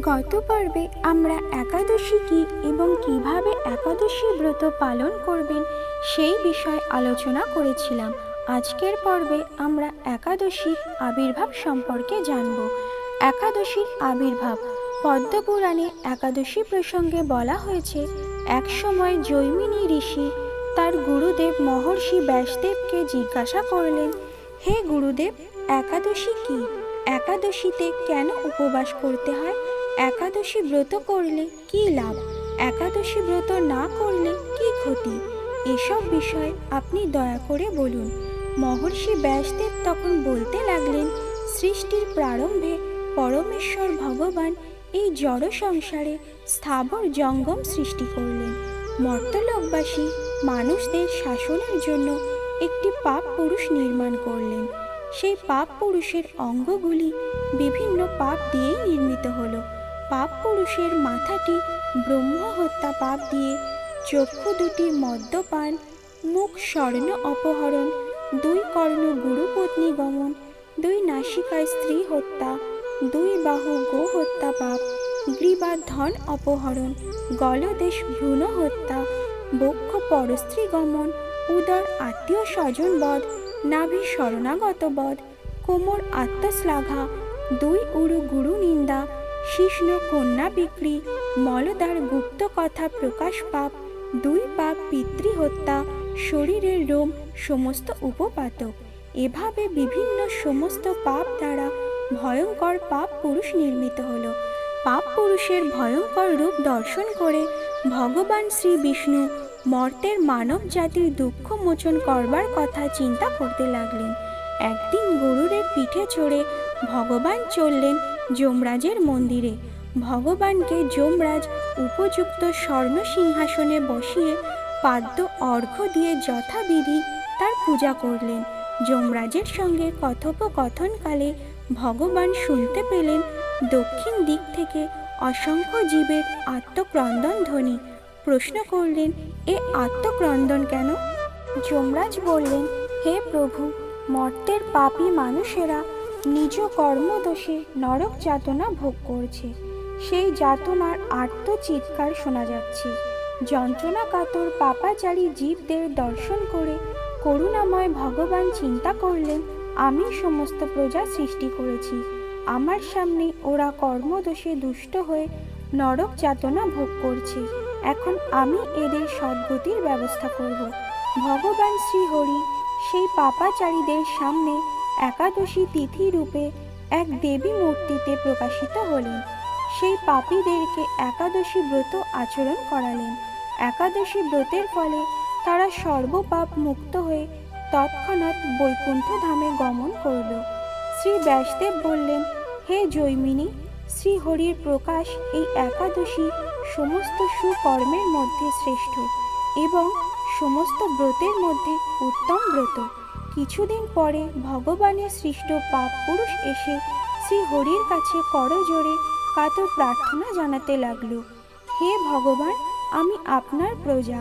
গত পর্বে আমরা একাদশী কী এবং কীভাবে একাদশী ব্রত পালন করবেন সেই বিষয়ে আলোচনা করেছিলাম। আজকের পর্বে আমরা একাদশীর আবির্ভাব সম্পর্কে জানব। একাদশীর আবির্ভাব। পদ্মপুরাণে একাদশী প্রসঙ্গে বলা হয়েছে একসময় জৈমিনী ঋষি তার গুরুদেব মহর্ষি ব্যাসদেবকে জিজ্ঞাসা করলেন, হে গুরুদেব, একাদশী কী? একাদশীতে কেন উপবাস করতে হয়? একাদশী ব্রত করলে কী লাভ? একাদশী ব্রত না করলে কী ক্ষতি? এসব বিষয় আপনি দয়া করে বলুন। মহর্ষি ব্যাসদেব তখন বলতে লাগলেন, সৃষ্টির প্রারম্ভে পরমেশ্বর ভগবান এই জড় সংসারে স্থাবর জঙ্গম সৃষ্টি করলেন। মর্তলোকবাসী মানুষদের শাসনের জন্য একটি পাপ পুরুষ নির্মাণ করলেন। সেই পাপ পুরুষের অঙ্গগুলি বিভিন্ন পাপ দিয়েই নির্মিত হলো। পাপ পুরুষের মাথাটি ব্রহ্ম হত্যা পাপ দিয়ে চক্ষু দুটি মদ্যপান, মুখ স্বর্ণ অপহরণ, দুই কর্ণ গুরুপত্নী গমন, দুই নাসিকায় স্ত্রী হত্যা, দুই বাহু গো হত্যা পাপ গ্রীবা ধন অপহরণ, গলদেশ ভ্রূণ হত্যা, বক্ষ পরস্ত্রী গমন, উদর আত্মীয় স্বজন বধ, নাভি শরণাগত বধ, কোমর আত্মশ্লাঘা, দুই উরু গুরু নিন্দা শিষ্ণ কন্যা বিক্রি, মলদার গুপ্ত কথা প্রকাশ পাপ, দুই পাপ পিতৃহত্যা, শরীরের রোম সমস্ত উপপাতক। এভাবে বিভিন্ন সমস্ত পাপ দ্বারা ভয়ঙ্কর পাপ পুরুষ নির্মিত হলো। পাপ পুরুষের ভয়ঙ্কর রূপ দর্শন করে ভগবান শ্রী বিষ্ণু মর্তের মানব জাতির দুঃখ মোচন করবার কথা চিন্তা করতে লাগলেন। একদিন গরুরের পিঠে চড়ে ভগবান চললেন যমরাজের মন্দিরে। ভগবানকে যমরাজ উপযুক্ত স্বর্ণ সিংহাসনে বসিয়ে পাদ্য অর্ঘ্য দিয়ে যথাবিধি তার পূজা করলেন। যমরাজের সঙ্গে কথোপকথনকালে ভগবান শুনতে পেলেন দক্ষিণ দিক থেকে অসংখ্য জীবের আত্মক্রন্দন ধ্বনি। প্রশ্ন করলেন, এ আত্মক্রন্দন কেন? যমরাজ বললেন, হে প্রভু, মর্তের পাপী মানুষেরা নিজ কর্মদোষে নরক যাতনা ভোগ করছে। সেই যাতনার আর্ত চিৎকার শোনা যাচ্ছে। যন্ত্রণা কাতর পাপাচারী জীবদের দর্শন করে করুণাময় ভগবান চিন্তা করলেন, আমি সমস্ত প্রজা সৃষ্টি করেছি। আমার সামনে ওরা কর্মদোষে দুষ্ট হয়ে নরক যাতনা ভোগ করছে। এখন আমি এদের সদ্গতির ব্যবস্থা করব। ভগবান শ্রীহরি সেই পাপাচারীদের সামনে একাদশী তিথি রূপে এক দেবী মূর্তিতে প্রকাশিত হলেন। সেই পাপীদেরকে একাদশী ব্রত আচরণ করালেন। একাদশী ব্রতের ফলে তারা সর্বপাপ মুক্ত হয়ে তৎক্ষণাৎ বৈকুণ্ঠ ধামে গমন করল। শ্রী ব্যাসদেব বললেন, হে জৈমিনী, শ্রীহরির প্রকাশ এই একাদশী সমস্ত সুকর্মের মধ্যে শ্রেষ্ঠ এবং সমস্ত ব্রতের মধ্যে উত্তম ব্রত। কিছুদিন পরে ভগবানের সৃষ্ট পাপ পুরুষ এসে শ্রী হরির কাছে করজোড়ে কাতর প্রার্থনা জানাতে লাগল, হে ভগবান, আমি আপনার প্রজা।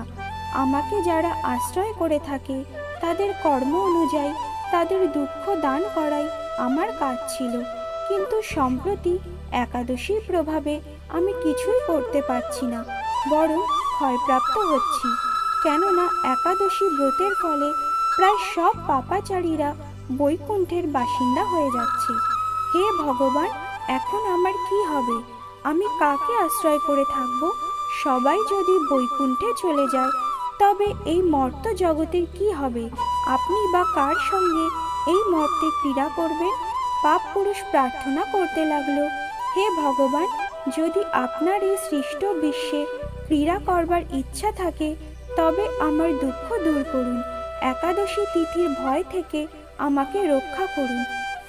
আমাকে যারা আশ্রয় করে থাকে, তাদের কর্ম অনুযায়ী তাদের দুঃখ দান করাই আমার কাজ ছিল। কিন্তু সম্প্রতি একাদশীর প্রভাবে আমি কিছুই করতে পারছি না, বরং ক্ষয়প্রাপ্ত হচ্ছি। কেননা একাদশী ব্রতের ফলে প্রায় সব পাপাচারীরা বৈকুণ্ঠের বাসিন্দা হয়ে যাচ্ছে। হে ভগবান, এখন আমার কি হবে? আমি কাকে আশ্রয় করে থাকব? সবাই যদি বৈকুণ্ঠে চলে যায়, তবে এই মর্ত জগতের কি হবে? আপনি বা কার সঙ্গে এই মর্তে ক্রীড়া করবেন? পাপ পুরুষ প্রার্থনা করতে লাগল। হে ভগবান, যদি আপনার এই সৃষ্ট বিশ্বে ক্রীড়া করবার ইচ্ছা থাকে, তবে আমার দুঃখ দূর করুন। একাদশী তিথির ভয় থেকে আমাকে রক্ষা করুন।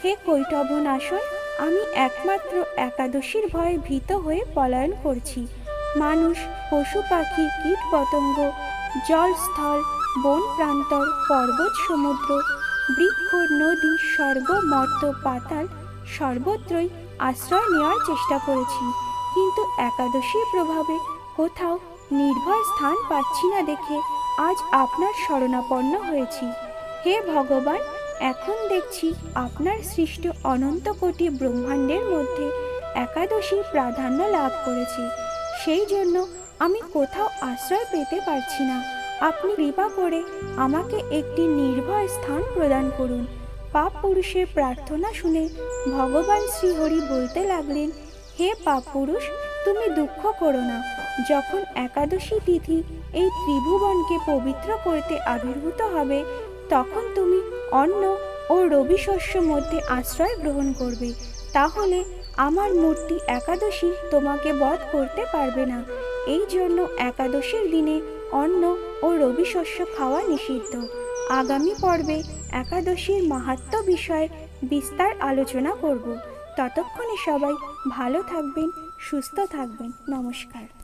হে কৈটভনাশন আমি একমাত্র একাদশীর ভয়ে ভীত হয়ে পলায়ন করছি। মানুষ, পশু পাখি কীট পতঙ্গ জলস্থল, বন প্রান্তর, পর্বত সমুদ্র, বৃক্ষ, নদী, স্বর্গ, মর্ত, পাতাল, সর্বত্রই আশ্রয় নেওয়ার চেষ্টা করেছি। কিন্তু একাদশীর প্রভাবে কোথাও নির্ভয় স্থান পাচ্ছি না দেখে আজ আপনার শরণাপন্ন হয়েছি। হে ভগবান, এখন দেখছি আপনার সৃষ্ট অনন্ত কোটি ব্রহ্মাণ্ডের মধ্যে একাদশী প্রাধান্য লাভ করেছে। সেই জন্য আমি কোথাও আশ্রয় পেতে পারছি না। আপনি কৃপা করে আমাকে একটি নির্ভয় স্থান প্রদান করুন। পাপ পুরুষের প্রার্থনা শুনে ভগবান শ্রীহরি বলতে লাগলেন, হে পাপ পুরুষ তুমি দুঃখ করো না। যখন একাদশী তিথি এই ত্রিভুবনকে পবিত্র করতে আবির্ভূত হবে, তখন তুমি অন্ন ও রবি শস্য মধ্যে আশ্রয় গ্রহণ করবে। তাহলে আমার মূর্তি একাদশী তোমাকে বধ করতে পারবে না। এই জন্য একাদশীর দিনে অন্ন ও রবি শস্য খাওয়া নিষিদ্ধ। আগামী পর্বে একাদশীর মাহাত্ম্য বিষয়ে বিস্তার আলোচনা করব। ততক্ষণে সবাই ভালো থাকবেন সুস্থ থাকবেন। নমস্কার।